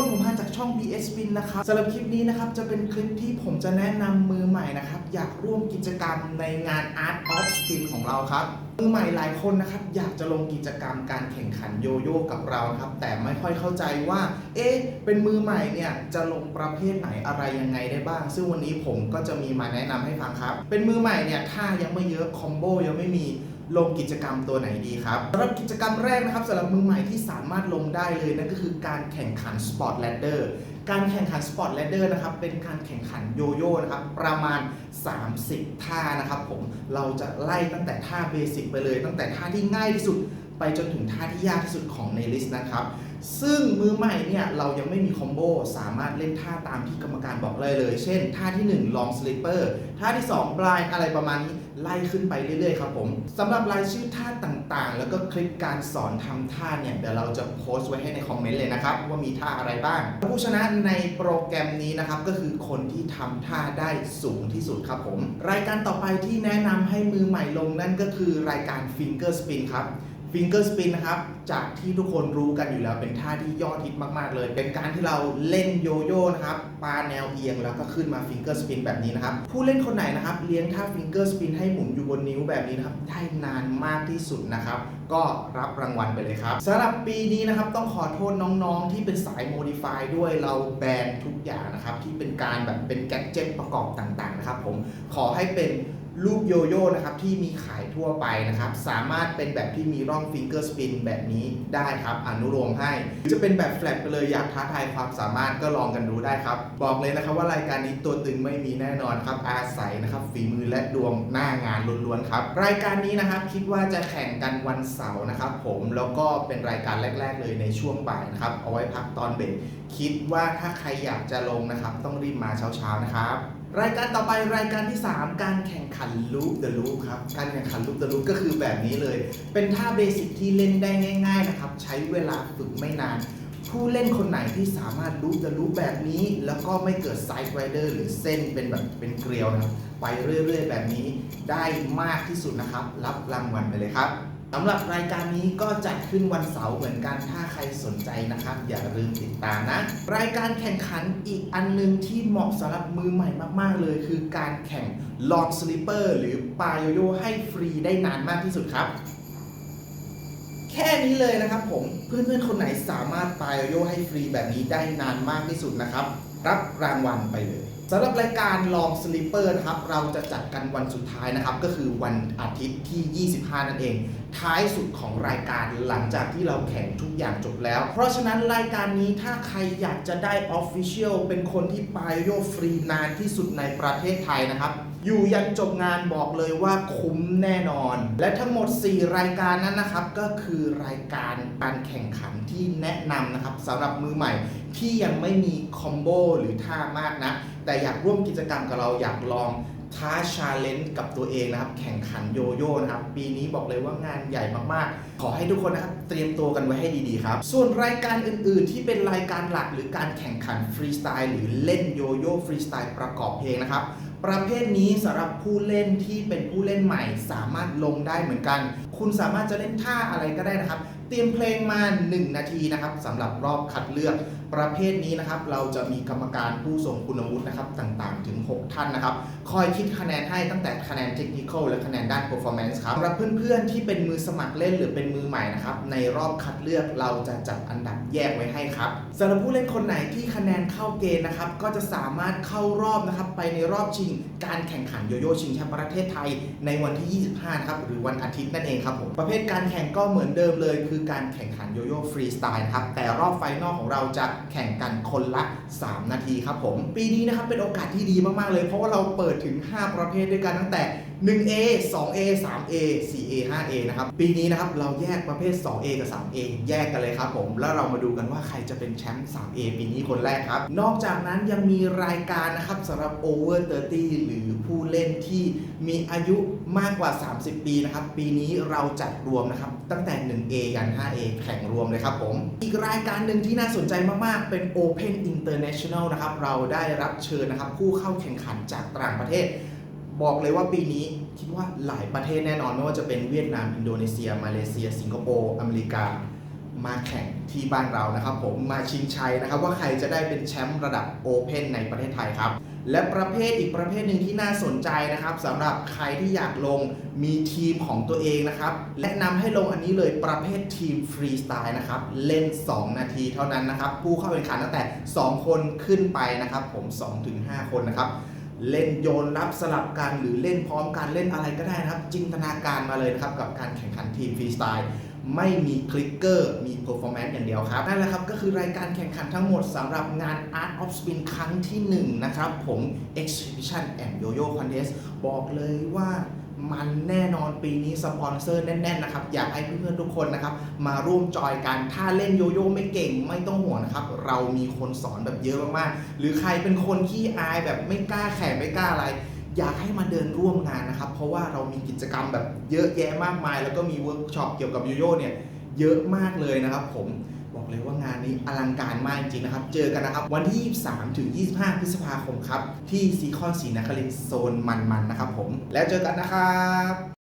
นผมมาจากช่อง BS Spin นะครับสำหรับคลิปนี้นะครับจะเป็นคลิปที่ผมจะแนะนำมือใหม่นะครับ อยากร่วมกิจกรรมในงาน Art of Spin ของเราครับมือใหม่หลายคนนะครับอยากจะลงกิจกรรมการแข่งขันโยโย่กับเราครับแต่ไม่ค่อยเข้าใจว่า เอ๊ะเป็นมือใหม่เนี่ยจะลงประเภทไหนอะไรยังไงได้บ้าง ซึ่งวันนี้ผมก็จะมีมาแนะนำให้ฟังครับ เป็นมือใหม่เนี่ยท่ายังไม่เยอะคอมโบยังไม่มีลงกิจกรรมตัวไหนดีครับสำหรับกิจกรรมแรกนะครับสำหรับมือใหม่ที่สามารถลงได้เลยนั่นก็คือการแข่งขัน Sport Ladder การแข่งขัน Sport Ladder นะครับเป็นการแข่งขันโยโย่นะครับประมาณ 30 ท่านะครับผมเราจะไล่ตั้งแต่ท่าเบสิกไปเลย ตั้งแต่ท่าที่ง่ายที่สุดไปจนถึงท่าที่ยากที่สุดของในลิสต์นะครับ ซึ่งมือใหม่เนี่ยเรายังไม่มีคอมโบสามารถเล่นท่าตามที่กรรมการบอกเลยเลย เช่น ท่าที่1 long slipper ท่าที่2 blind อะไรประมาณนี้ ไล่ขึ้นไปเรื่อยๆครับผมสำหรับรายชื่อท่าต่างๆ แล้วก็คลิปการสอนทำท่าเนี่ยเดี๋ยวเราจะโพสต์ไว้ให้ในคอมเมนต์เลยนะครับ ว่ามีท่าอะไรบ้าง ผู้ชนะในโปรแกรมนี้นะครับ ก็คือคนที่ทำท่าได้สูงที่สุดครับผม รายการต่อไปที่แนะนำให้มือใหม่ลงนั่นก็คือรายการ finger spin ครับ ฟิงเกอร์สปินนะครับ จากที่ทุกคนรู้กันอยู่แล้วเป็นท่าที่ยอดฮิตมากๆเลย เป็นการที่เราเล่นโยโย่นะครับปาแนวเอียงแล้วก็ขึ้นมาฟิงเกอร์สปินแบบนี้นะครับ ผู้เล่นคนไหนนะครับ เลี้ยงท่าฟิงเกอร์สปินให้หมุนอยู่บนนิ้วแบบนี้นะครับ ได้นานมากที่สุดนะครับ ก็รับรางวัลไปเลยครับสำหรับปีนี้นะครับต้องขอโทษน้องๆ ที่เป็นสายโมดิฟายด้วยเราแบนทุกอย่างนะครับที่เป็นการแบบเป็นแกดเจ็ตประกอบต่างๆนะครับผมขอให้เป็น ลูกโยโย่นะครับที่มีขายทั่วไปนะครับ สามารถเป็นแบบที่มีร่องฟิงเกอร์สปินแบบนี้ได้ครับ อนุโลมให้ หรือจะเป็นแบบแฟลตไปเลยอยากท้าทายความสามารถก็ลองกันดูได้ครับ บอกเลยนะครับว่ารายการนี้ตัวตึงไม่มีแน่นอนครับ อาศัยนะครับฝีมือและดวงหน้างานล้วนๆครับ รายการนี้นะครับคิดว่าจะแข่งกันวันเสาร์นะครับผมแล้วก็เป็นรายการแรก ๆ เลยในช่วงบ่ายนะครับเอาไว้พักตอนเบรกคิดว่าถ้าใครอยากจะลงนะครับ ต้องรีบมาเช้าๆนะครับ รายการต่อไปรายการที่ 3 การแข่งขันลูปเดอะลูปครับ การแข่งขันลูปเดอะลูปก็คือแบบนี้เลย เป็นท่าเบสิกที่เล่นได้ง่ายๆนะครับ ใช้เวลาฝึกไม่นาน ผู้เล่นคนไหนที่สามารถลูปเดอะลูปแบบนี้ แล้วก็ไม่เกิดไซด์ไรเดอร์หรือเส้นเป็นแบบเป็นเกลียวนะครับ ไปเรื่อยๆ แบบนี้ได้มากที่สุดนะครับ รับรางวัลไปเลยครับ สำหรับรายการนี้ก็จัดขึ้นวันเสาร์เหมือนกัน ถ้าใครสนใจนะครับ อย่าลืมติดตามนะ รายการแข่งขันอีกอันหนึงที่เหมาะสำหรับมือใหม่มาก ๆ เลย คือการแข่ง Long Slipper หรือปาโยโย่ให้ฟรีได้นานมากที่สุดครับ แค่นี้เลยนะครับผม เพื่อนๆ คนไหนสามารถปาโยโย่ให้ฟรีแบบนี้ได้นานมากที่สุดนะครับ รับรางวัลไปเลยสำหรับรายการลองสลิปเปอร์นะครับ เราจะจัดกันวันสุดท้ายนะครับ ก็คือวันอาทิตย์ที่ 25 นั่นเองท้ายสุดของรายการหลังจากที่เราแข่งทุกอย่างจบแล้ว เพราะฉะนั้นรายการนี้ถ้าใครอยากจะได้ Official เป็นคนที่ปาโยโยฟรีนานที่สุดในประเทศไทยนะครับ อยู่ยันจบงานบอกเลยว่าคุ้มแน่นอน และทั้งหมด 4 รายการนั้นนะครับ ก็คือรายการการแข่งขันที่แนะนำนะครับสำหรับมือใหม่ที่ยังไม่มีคอมโบหรือท่ามากนะ แต่อยากร่วมกิจกรรมกับเราอยากลอง ท้าชาเลนจ์กับตัวเองนะครับ แข่งขันโยโย่นะครับ ปีนี้บอกเลยว่างานใหญ่มากๆ ขอให้ทุกคนนะครับ เตรียมตัวกันไว้ให้ดีๆครับ ส่วนรายการอื่นๆ ที่เป็นรายการหลักหรือการแข่งขันฟรีสไตล์หรือเล่นโยโย่ฟรีสไตล์ประกอบเพลงนะครับ ประเภทนี้สำหรับผู้เล่นที่เป็นผู้เล่นใหม่ สามารถลงได้เหมือนกัน คุณสามารถจะเล่นท่าอะไรก็ได้นะครับ เตรียมเพลงมา 1 นาทีนะครับสำหรับรอบคัดเลือกประเภทนี้นะครับ เราจะมีกรรมการผู้ทรงคุณวุฒินะครับต่างๆ ถึง 6 ท่านนะครับ คอยคิดคะแนนให้ตั้งแต่คะแนนเทคนิคและคะแนนด้าน performance ครับสำหรับเพื่อนๆ ที่เป็นมือสมัครเล่นหรือเป็นมือใหม่นะครับ ในรอบคัดเลือกเราจะจัดอันดับแยกไว้ให้ครับสำหรับผู้เล่นคนไหนที่คะแนนเข้าเกณฑ์นะครับ ก็จะสามารถเข้ารอบนะครับไปในรอบชิง การแข่งขันโยโย่ชิงแชมป์ประเทศไทย ในวันที่ 25 นะครับหรือวันอาทิตย์นั่นเองครับผมประเภทการแข่งก็เหมือนเดิมเลย คือการแข่งขันโยโย่ฟรีสไตล์นะครับแต่รอบไฟนอลของเราจะแข่งกันคนละ 3 นาทีครับผม ปีนี้นะครับเป็นโอกาสที่ดีมากๆเลย เพราะว่าเราเปิดถึง 5 ประเภทด้วยกันตั้งแต่ 1A 2A 3A 4A 5A นะครับ ปีนี้นะครับเราแยกประเภท 2A กับ 3A แยกกันเลยครับผม แล้วเรามาดูกันว่าใครจะเป็นแชมป์ 3A ปีนี้คนแรกครับ นอกจากนั้นยังมีรายการนะครับสำหรับ Over 30 หรือผู้เล่นที่มีอายุมากกว่า 30 ปีนะครับ ปีนี้เราจัดรวมนะครับตั้งแต่ 1A ยัน 5A แข่งรวมเลยครับผม อีกรายการหนึ่งที่น่าสนใจมาก ๆ เป็น Open International นะครับ เราได้รับเชิญนะครับผู้เข้าแข่งขันจากต่างประเทศ บอกเลยว่าปีนี้คิดว่าหลายประเทศแน่นอนไม่ว่าจะเป็นเวียดนาม อินโดนีเซีย มาเลเซีย สิงคโปร์ อเมริกา มาแข่งที่บ้านเรานะครับผมมาชิงชัยนะครับว่าใครจะได้เป็นแชมป์ระดับโอเพนในประเทศไทยครับ และประเภทอีกประเภทหนึ่งที่น่าสนใจนะครับสำหรับใครที่อยากลงมีทีมของตัวเองนะครับแนะนำให้ลงอันนี้เลยประเภททีมฟรีสไตล์นะครับเล่น 2 นาทีเท่านั้นนะครับผู้เข้าแข่งขันตั้งแต่ 2 คนขึ้นไปนะครับผม 2-5 คนนะครับ เล่นโยนรับสลับกันหรือเล่นพร้อมกันเล่นอะไรก็ได้นะครับ จินตนาการมาเลยนะครับ กับการแข่งขันทีมฟรีสไตล์ ไม่มีคลิกเกอร์ มีเพอร์ฟอร์แมนซ์อย่างเดียวครับนั่นแหละครับ ก็คือรายการแข่งขันทั้งหมดสำหรับงาน Art of Spin ครั้งที่ 1 นะครับผม Exhibition and Yo-Yo Contest บอกเลยว่ามันแน่นอนปีนี้สปอนเซอร์แน่นๆนะครับ อยากให้เพื่อนๆทุกคนนะครับ มาร่วมจอยกัน ถ้าเล่นโยโย่ไม่เก่งไม่ต้องห่วงนะครับ เรามีคนสอนแบบเยอะมากๆ หรือใครเป็นคนขี้อายแบบไม่กล้าแข่งไม่กล้าอะไร อยากให้มาเดินร่วมงานนะครับ เพราะว่าเรามีกิจกรรมแบบเยอะแยะมากมาย แล้วก็มีเวิร์กช็อปเกี่ยวกับโยโย่เนี่ยเยอะมากเลยนะครับ ผมบอกเลยว่างานนี้อลังการมากจริงๆนะครับ เจอกันนะครับ วันที่ 23 ถึง 25 พฤษภาคมครับ ที่ซีคอนศรีนครินทร์โซนมันๆนะครับผม แล้วเจอกันนะครับ